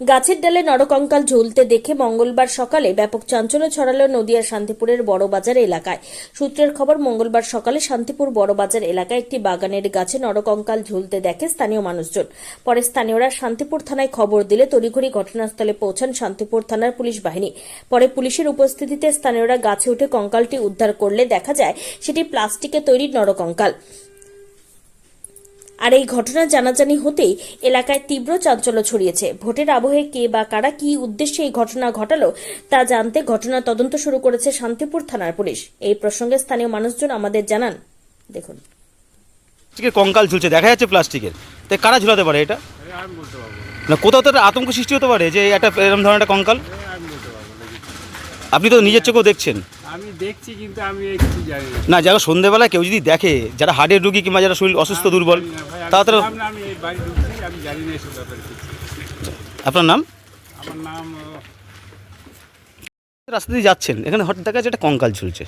গাছের ডালে নরকঙ্কাল ঝুলতে দেখে মঙ্গলবার সকালে ব্যাপক চাঞ্চল্য ছড়ালো নদিয়ার শান্তিপুরের বড়বাজার এলাকায়। সূত্রের খবর, মঙ্গলবার সকালে শান্তিপুর বড়বাজার এলাকায় একটি বাগানের গাছে নরকঙ্কাল ঝুলতে দেখে স্থানীয় মানুষজন। পরে স্থানীয়রা শান্তিপুর থানায় খবর দিলে তড়িঘড়ি ঘটনাস্থলে পৌঁছান শান্তিপুর থানার পুলিশ বাহিনী। পরে পুলিশের উপস্থিতিতে স্থানীয়রা গাছে উঠে কঙ্কালটি উদ্ধার করলে দেখা যায়, সেটি প্লাস্টিকে তৈরি নরকঙ্কাল। আর এই ঘটনা জানাজানি হতেই এলাকায় তীব্র চাঞ্চল্য ছড়িয়েছে। ভোটের আবহে কে বা কারা কি উদ্দেশ্যে এই ঘটনা ঘটালো তা জানতে ঘটনা তদন্ত শুরু করেছে শান্তিপুর থানার পুলিশ। এই প্রসঙ্গে স্থানীয় মানুষজন আমাদের জানান। দেখুন। কঙ্কাল ঝুলছে, দেখা যাচ্ছে প্লাস্টিকের। তাই কারা ঝুলাতে পারে এটা? না, কোথাও তো একটা আতঙ্ক সৃষ্টি হতে পারে যে একটা এরকম ধরনের একটা কঙ্কাল। আপনি তো নিজের চোখেও দেখছেন। আমি দেখছি কিন্তু আমি জানি না। না যারা সন্ধেবেলায় কেউ যদি দেখে যারা হার্টের রুগী কিংবা যারা শরীর অসুস্থ দুর্বল জানি ভাই, আমি তারা তো আমি এই বাড়ি ঢুকছি আমি জানি না এসব ব্যাপারে কিছু। আপনার নাম? আমার নাম আহ, রাস্তা দিয়ে যাচ্ছেন এখানে হঠাৎ দেখা যাচ্ছে একটা কঙ্কাল ঝুলছে।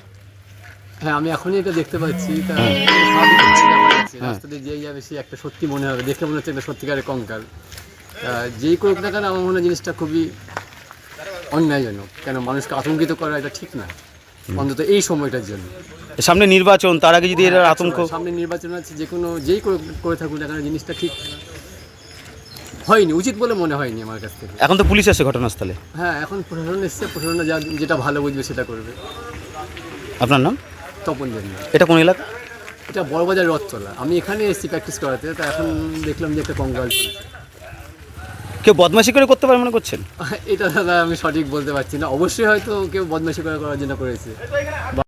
হ্যাঁ আমি এখনই এটা দেখতে পাচ্ছি তা স্বাভাবিক একটা ব্যাপার আছে। রাস্তা দিয়ে যেই যাবে সে একটা সত্যি মনে হবে দেখে মনে হচ্ছে একটা সত্যিকারের কঙ্কাল। তা যেই করুক না কেন আমার মনে হয় জিনিসটা খুবই অন্যায়জনক কেন মানুষকে আতঙ্কিত করা এটা ঠিক না। অন্তত এই সময়টার জন্য। সামনে নির্বাচন তার আগে যদি এরা আতঙ্ক সামনে নির্বাচন আছে যে কোনো যেই করে- থাকুক না কেন জিনিসটা ঠিক হয়নি উচিত বলে মনে হয়নি আমার কাছ থেকে। এখন তো পুলিশ আসে ঘটনাস্থলে। হ্যাঁ এখন প্রশাসন এসছে প্রশাসন যা যেটা ভালো বুঝবে সেটা করবে। আপনার নাম? তপন জন্য এটা কোন এলাকা? এটা বড়বাজার রথতলা। আমি এখানে এসেছি প্র্যাকটিস করাতে তা এখন দেখলাম যে একটা ঝুলছে। কেউ বদমাশি করে করতে পারে মনে করছেন? এটা দাদা আমি সঠিক বলতে পারছি না। অবশ্যই হয়তো কেউ বদমাশি করে করার জন্য করেছে।